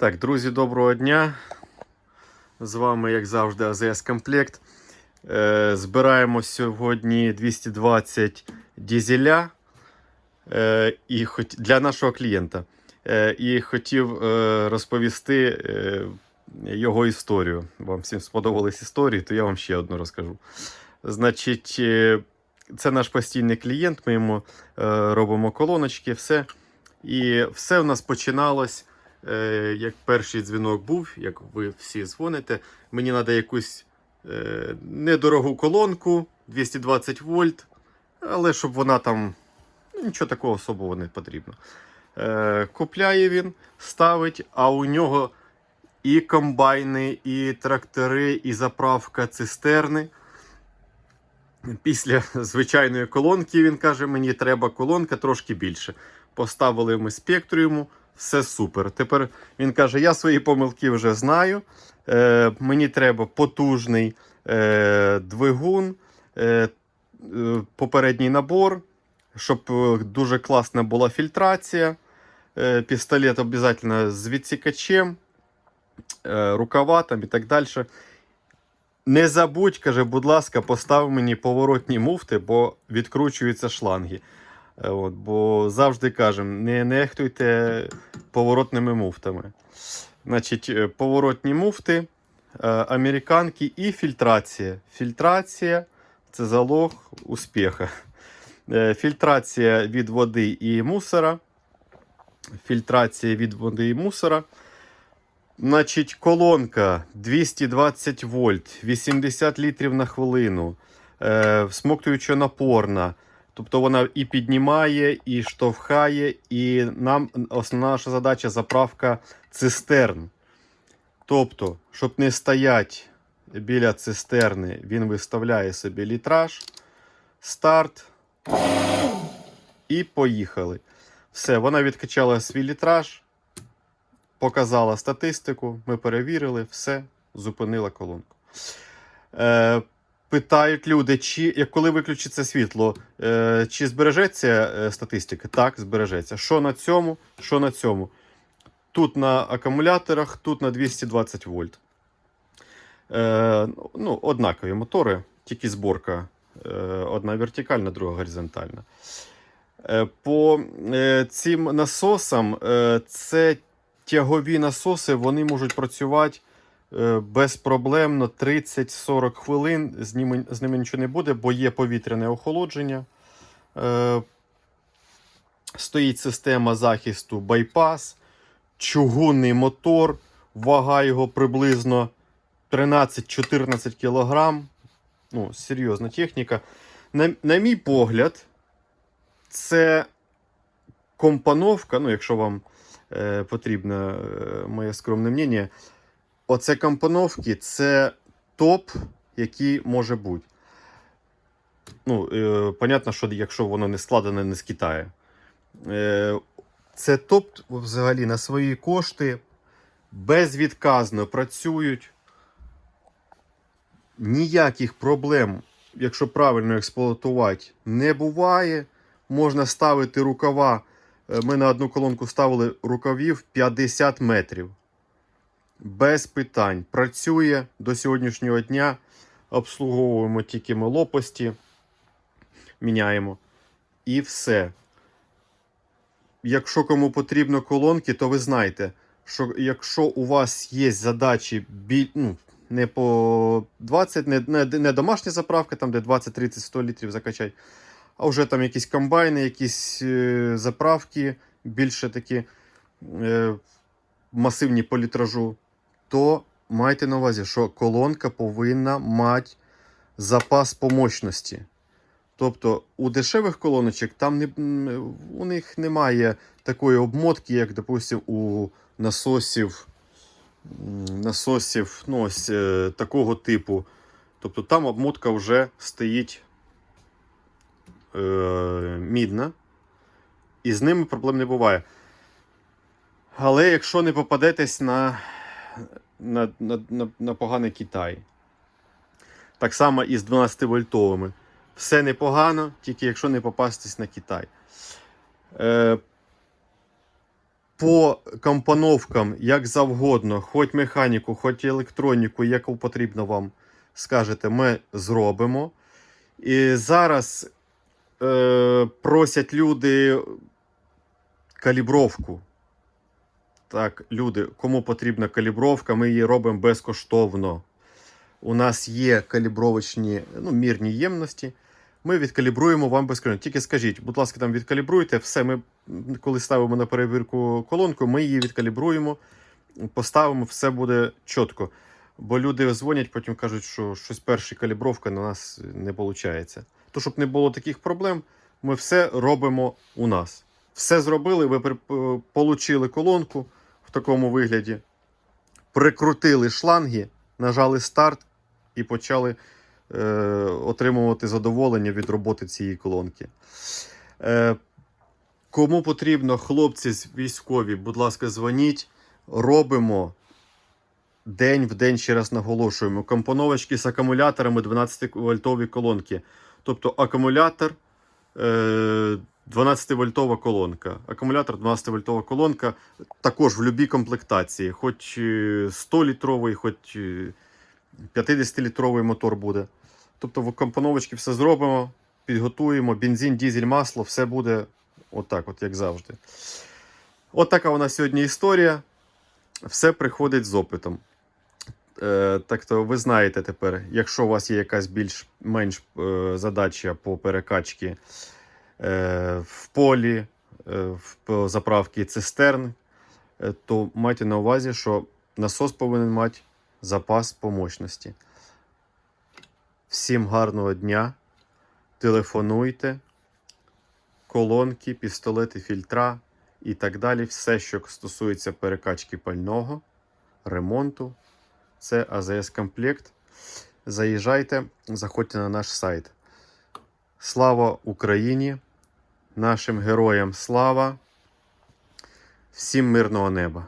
Так, друзі, доброго дня. З вами, як завжди, АЗС Комплект. Е, збираємо сьогодні 220 дізеля е, для нашого клієнта. Е, і хотів розповісти його історію. Вам всім сподобались історії, то я вам ще одну розкажу. Значить, це наш постійний клієнт. Ми йому робимо колоночки, все. І все в нас починалось. Е, як перший дзвінок був, як ви всі дзвоните, мені треба якусь е, недорогу колонку 220 вольт, але щоб вона там ну, нічого такого особого не потрібно. Е, купляє він, ставить, а у нього і комбайни, і трактори, і заправка цистерни. Після звичайної колонки він каже: мені треба колонка трошки більше. Поставили ми спектру йому, все супер. Тепер він каже: я свої помилки вже знаю. Е, мені треба потужний е, двигун, е, е, попередній набор, щоб е, дуже класна була фільтрація. Е, пістолет обов'язково з відсікачем, е, рукава там і так далі. Не забудь, каже, будь ласка, постав мені поворотні муфти, бо відкручуються шланги. Е, От, бо завжди кажемо, не нехтуйте поворотними муфтами. Значить, е, поворотні муфти, е, американки і фільтрація. Фільтрація це залог успіха. Фільтрація від води і мусора. Фільтрація від води і мусора. Значить, колонка 220 вольт, 80 літрів на хвилину, всмоктуючо напорна. Тобто вона і піднімає, і штовхає, і нам основна наша задача заправка цистерн. Тобто, щоб не стоять біля цистерни, він виставляє собі літраж, старт і поїхали. Все, вона відкачала свій літраж, показала статистику, ми перевірили, все, зупинила колонку. Е, питають люди, чи як коли виключиться світло, е, чи збережеться е, статистика? Так, збережеться. Що на цьому, що на цьому? Тут на акумуляторах, тут на 220 вольт. Е, ну, однакові мотори, тільки зборка. Е, одна вертикальна, друга горизонтальна. Е, По е, цим насосам е, це тягові насоси, вони можуть працювати безпроблемно 30-40 хвилин. З ними, з ними нічого не буде, бо є повітряне охолодження. Е, Стоїть система захисту байпас, чугунний мотор, вага його приблизно 13-14 кг. Ну, серйозна техніка. На, на мій погляд, це компоновка, ну, якщо вам е, потрібно е, моє скромне мнення, оце компоновки це топ, який може бути. Ну, е, понятно, що якщо воно не складене не з Китаю. Е, це топ взагалі на свої кошти безвідказно працюють. Ніяких проблем, якщо правильно експлуатувати, не буває. Можна ставити рукава. Е, Ми на одну колонку ставили рукавів 50 метрів. Без питань. Працює до сьогоднішнього дня. Обслуговуємо тільки ми лопасті, міняємо. І все. Якщо кому потрібно колонки, то ви знаєте, що якщо у вас є задачі біль, ну, не по 20, не, не, не домашня заправка, там де 20, 30, 100 літрів закачать, а вже там якісь комбайни, якісь е, заправки, більше такі е, масивні по літражу, то майте на увазі, що колонка повинна мати запас по мощності. Тобто у дешевих колоночок там не, у них немає такої обмотки, як, допустим, у насосів, насосів ну, ось, е, такого типу. Тобто там обмотка вже стоїть е, мідна, і з ними проблем не буває. Але якщо не попадетесь на, на, на, на, на поганий Китай, так само і з 12-вольтовими. Все непогано, тільки якщо не попастись на Китай. Е, по компоновкам, як завгодно, хоч механіку, хоч електроніку, яку потрібно вам, скажете, ми зробимо. І зараз е, просять люди калібровку. Так, люди, кому потрібна калібровка, ми її робимо безкоштовно. У нас є калібровочні ну, мірні ємності. Ми відкалібруємо вам безкоштовно. Тільки скажіть, будь ласка, там відкалібруйте. Все, ми коли ставимо на перевірку колонку, ми її відкалібруємо, поставимо, все буде чітко. Бо люди дзвонять, потім кажуть, що щось перша калібровка на нас не виходить. То, щоб не було таких проблем, ми все робимо у нас. Все зробили, ви при- получили колонку в такому вигляді, прикрутили шланги, нажали старт і почали е, отримувати задоволення від роботи цієї колонки. Е, кому потрібно, хлопці військові, будь ласка, дзвоніть. Робимо день в день, ще раз наголошуємо. Компоновочки з акумуляторами 12-вольтові колонки. Тобто акумулятор. Е, 12-вольтова колонка. Акумулятор 12-вольтова колонка також в будь-якій комплектації. Хоч 100-літровий, хоч 50-літровий мотор буде. Тобто в компоновочки все зробимо, підготуємо, бензин, дізель, масло, все буде отак, от як завжди. От така у нас сьогодні історія. Все приходить з опитом. Е, так то ви знаєте тепер, якщо у вас є якась більш-менш е, задача по перекачці е, в полі, е, в по заправці цистерн, е, то майте на увазі, що насос повинен мати запас по мощності. Всім гарного дня. Телефонуйте, колонки, пістолети, фільтра і так далі. Все, що стосується перекачки пального, ремонту. Це АЗС Комплект. Заїжджайте, заходьте на наш сайт. Слава Україні! Нашим героям слава! Всім мирного неба!